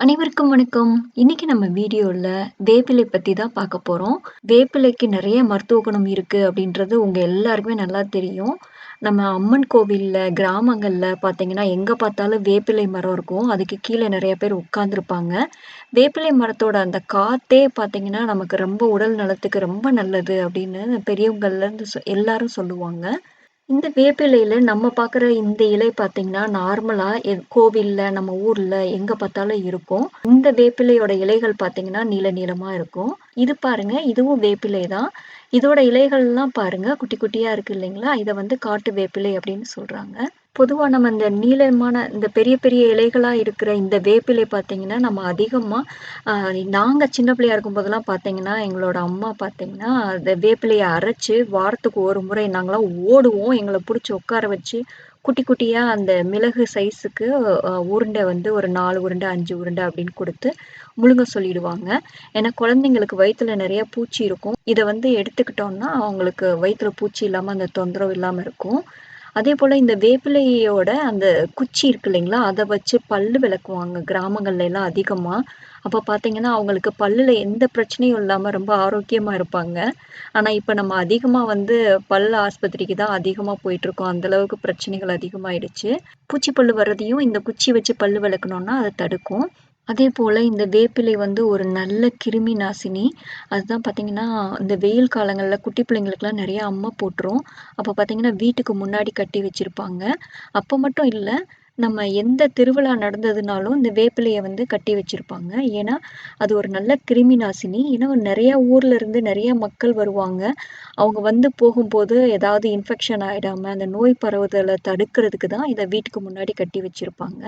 அனைவருக்கும் வணக்கம். இன்னைக்கு நம்ம வீடியோல வேப்பிலை பத்தி தான் பார்க்க போறோம். வேப்பிலைக்கு நிறைய மருத்துவ குணம் இருக்கு அப்படின்றது உங்க எல்லாருக்குமே நல்லா தெரியும். நம்ம அம்மன் கோவில்ல, கிராமங்கள்ல பார்த்தீங்கன்னா, எங்க பார்த்தாலும் வேப்பிலை மரம் இருக்கும். அதுக்கு கீழே நிறைய பேர் உட்கார்ந்துருப்பாங்க. வேப்பிலை மரத்தோட அந்த காத்தே பாத்தீங்கன்னா நமக்கு ரொம்ப உடல் நலத்துக்கு ரொம்ப நல்லது அப்படின்னு பெரியவங்கள்லேருந்து சொ எல்லாரும் சொல்லுவாங்க. இந்த வேப்பிலையில நம்ம பார்க்குற இந்த இலை பார்த்தீங்கன்னா, நார்மலா எ கோவில்ல, நம்ம ஊர்ல எங்க பார்த்தாலும் இருக்கும். இந்த வேப்பிலையோட இலைகள் பார்த்தீங்கன்னா, நீள நீளமா இருக்கும். இது பாருங்க, இதுவும் வேப்பிலை தான். இதோட இலைகள்லாம் பாருங்க, குட்டி குட்டியா இருக்கு இல்லைங்களா? இத வந்து காட்டு வேப்பிலை அப்படின்னு சொல்றாங்க. பொதுவாக நம்ம இந்த நீளமான இந்த பெரிய பெரிய இலைகளாக இருக்கிற இந்த வேப்பிலை பார்த்தீங்கன்னா, நம்ம அதிகமாக நாங்கள் சின்ன பிள்ளையா இருக்கும்போதெல்லாம் பார்த்தீங்கன்னா, எங்களோட அம்மா பார்த்தீங்கன்னா, அந்த வேப்பிலையை அரைச்சி வாரத்துக்கு ஒரு முறை நாங்களாம் ஓடுவோம். எங்களை பிடிச்சி உட்கார வச்சு, குட்டி குட்டியாக அந்த மிளகு சைஸுக்கு உருண்டை வந்து ஒரு நாலு உருண்டை, அஞ்சு உருண்டை அப்படின்னு கொடுத்து முழுங்க சொல்லிடுவாங்க. ஏன்னா குழந்தைங்களுக்கு வயிற்றுல நிறைய பூச்சி இருக்கும். இதை வந்து எடுத்துக்கிட்டோம்னா, அவங்களுக்கு வயிற்றுல பூச்சி இல்லாமல் அந்த தொந்தரவு இல்லாமல் இருக்கும். அதே போல் இந்த வேப்பிலையோட அந்த குச்சி இருக்கு இல்லைங்களா? அதை வச்சு பல்லு விளக்குவாங்க கிராமங்கள்ல எல்லாம் அதிகமா. அப்போ பார்த்தீங்கன்னா, அவங்களுக்கு பல்லில் எந்த பிரச்சனையும் இல்லாமல் ரொம்ப ஆரோக்கியமாக இருப்பாங்க. ஆனால் இப்போ நம்ம அதிகமாக வந்து பல் ஆஸ்பத்திரிக்கு தான் அதிகமாக போயிட்டுருக்கோம். அந்தளவுக்கு பிரச்சனைகள் அதிகமாயிடுச்சு. பூச்சி பல்லு வர்றதையும் இந்த குச்சி வச்சு பல் விளக்குனோம்னா, அதை தடுக்கும். அதே போல் இந்த வேப்பிலை வந்து ஒரு நல்ல கிருமி நாசினி. அதுதான் பார்த்தீங்கன்னா, இந்த வெயில் காலங்களில் குட்டி பிள்ளைங்களுக்குலாம் நிறையா அம்மை போட்டுரும். அப்போ பார்த்தீங்கன்னா, வீட்டுக்கு முன்னாடி கட்டி வச்சுருப்பாங்க அப்போ மட்டும் இல்லை நம்ம எந்த திருவிழா நடந்ததுனாலும் இந்த வேப்பிலையை வந்து கட்டி வச்சிருப்பாங்க. ஏன்னா, அது ஒரு நல்ல கிருமி நாசினி. ஏன்னா நிறையா ஊரில் இருந்து நிறையா மக்கள் வருவாங்க. அவங்க வந்து போகும்போது ஏதாவது இன்ஃபெக்ஷன் ஆகிடாம அந்த நோய் பரவுதலை தடுக்கிறதுக்கு தான் இதை வீட்டுக்கு முன்னாடி கட்டி வச்சுருப்பாங்க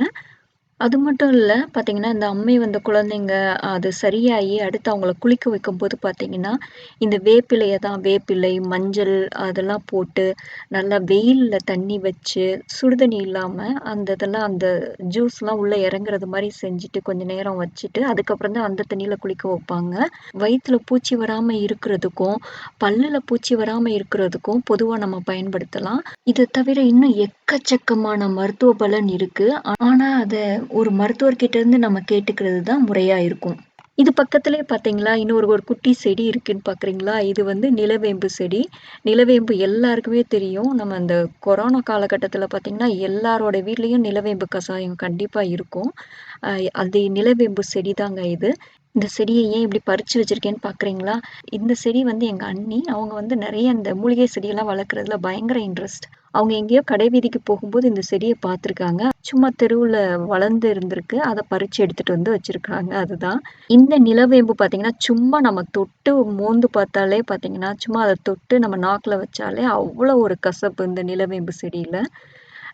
அது மட்டும் இல்ல, பார்த்தீங்கன்னா, இந்த அம்மை வந்த குழந்தைங்க அது சரியாயி அடுத்து அவங்கள குளிக்க வைக்கும்போது பார்த்தீங்கன்னா, இந்த வேப்பிலைய தான் வேப்பிலை, மஞ்சள் அதெல்லாம் போட்டு நல்லா வெயில்ல தண்ணி வச்சு, சுடுதண்ணி இல்லாம அந்த இதெல்லாம் அந்த ஜூஸ்லாம் உள்ள இறங்குறது மாரி செஞ்சுட்டு கொஞ்ச நேரம் வச்சுட்டு, அதுக்கப்புறம் தான் அந்த தண்ணியில் குளிக்க வைப்பாங்க. வயித்துல பூச்சி வராம இருக்கிறதுக்கும், பல்லுல பூச்சி வராம இருக்கிறதுக்கும் பொதுவா நம்ம பயன்படுத்தலாம். இதை தவிர இன்னும் எக்கச்சக்கமான மருத்துவ பலன் இருக்கு. ஆனா, அத ஒரு மருத்துவர்கிட்ட இருந்து நம்ம கேட்டுக்கிறது தான் முறையா இருக்கும். இது பக்கத்துலேயே பார்த்தீங்களா, இன்னொரு ஒரு குட்டி செடி இருக்குன்னு பார்க்குறீங்களா? இது வந்து நிலவேம்பு செடி. நிலவேம்பு எல்லாருக்குமே தெரியும். நம்ம இந்த கொரோனா காலகட்டத்தில் பார்த்தீங்கன்னா, எல்லாரோட வீட்லேயும் நிலவேம்பு கசாயம் கண்டிப்பாக இருக்கும். அது நிலவேம்பு செடி தாங்க இது. இந்த செடியை ஏன் இப்படி பறிச்சு வச்சிருக்கேன்னு பார்க்குறீங்களா? இந்த செடி வந்து எங்கள் அண்ணி. அவங்க வந்து நிறைய இந்த மூலிகை செடியெல்லாம் வளர்க்குறதுல பயங்கர இன்ட்ரெஸ்ட். அவங்க எங்கேயோ கடைவீதிக்கு போகும்போது இந்த செடியை பார்த்துருக்காங்க. சும்மா தெருவில் வளர்ந்து இருந்திருக்கு. அதை பறித்து எடுத்துகிட்டு வந்து வச்சுருக்காங்க அதுதான். இந்த நிலவேம்பு பார்த்தீங்கன்னா, சும்மா நம்ம தொட்டு மோந்து பார்த்தாலே பார்த்தீங்கன்னா, சும்மா அதை தொட்டு நம்ம நாக்கில் வச்சாலே அவ்வளோ ஒரு கசப்பு இந்த நிலவேம்பு செடியில்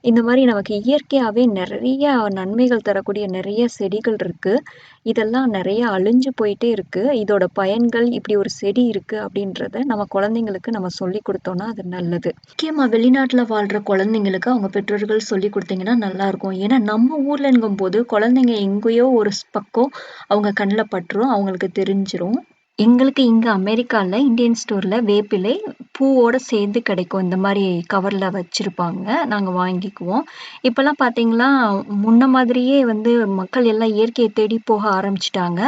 இந்த மாதிரி நமக்கு இயற்கையாகவே நிறைய நன்மைகள் தரக்கூடிய நிறைய செடிகள் இருக்குது இதெல்லாம் நிறைய அழிஞ்சு போயிட்டே இருக்குது இதோட பயன்கள் இப்படி ஒரு செடி இருக்குது அப்படின்றத நம்ம குழந்தைங்களுக்கு நம்ம சொல்லிக் கொடுத்தோன்னா அது நல்லது. முக்கியமாக வெளிநாட்டில் வாழ்கிற குழந்தைங்களுக்கு அவங்க பெற்றோர்கள் சொல்லிக் கொடுத்தீங்கன்னா நல்லாயிருக்கும் ஏன்னா நம்ம ஊர்லங்கும்போது குழந்தைங்க எங்கேயோ ஒரு பக்கம் அவங்க கண்ணில் பட்டுரும். அவங்களுக்கு தெரிஞ்சிரும். எங்களுக்கு இங்க அமெரிக்கால இந்தியன் ஸ்டோர்ல வேப்பிலை பூவோட சேர்ந்து கிடைக்கும். இந்த மாரி கவர்ல வச்சிருப்பாங்க. நாங்க வாங்கிக்குவோம். இப்பலாம் பார்த்தீங்களா, முன்ன மாதிரியே வந்து மக்கள் எல்லாம் இயற்கைய தேடி போக ஆரம்பிச்சுட்டாங்க.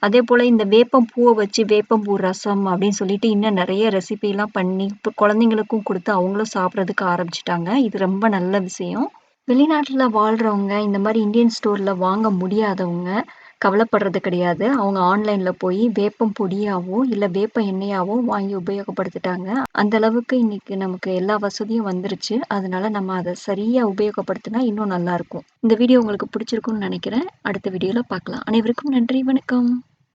அதேபோல இந்த வேப்பம் பூவ வச்சு வேப்பம்பூ ரசம் அப்படின்னு சொல்லிட்டு இன்னும் நெறைய ரெசிபிலாம் பண்ணி, இப்ப குழந்தைங்களுக்கும் குடுத்து அவங்களும் சாப்பிட்றதுக்கு ஆரம்பிச்சுட்டாங்க. இது ரொம்ப நல்ல விஷயம். வெளிநாட்டில் வாழ்றவங்க இந்த மாரி இந்தியன் ஸ்டோர்ல வாங்க முடியாதவங்க கவலைப்படுறது கிடையாது. அவங்க ஆன்லைன்ல போய் வேப்பம் பொடியாவோ, இல்ல வேப்ப எண்ணெயாவோ வாங்கி உபயோகப்படுத்திட்டாங்க. அந்த அளவுக்கு இன்னைக்கு நமக்கு எல்லா வசதியும் வந்துருச்சு. அதனால நம்ம அதை சரியா உபயோகப்படுத்தினா இன்னும் நல்லாயிருக்கும் இந்த வீடியோ உங்களுக்கு பிடிச்சிருக்கும்னு நினைக்கிறேன் அடுத்த வீடியோல பார்க்கலாம். அனைவருக்கும் நன்றி. வணக்கம்.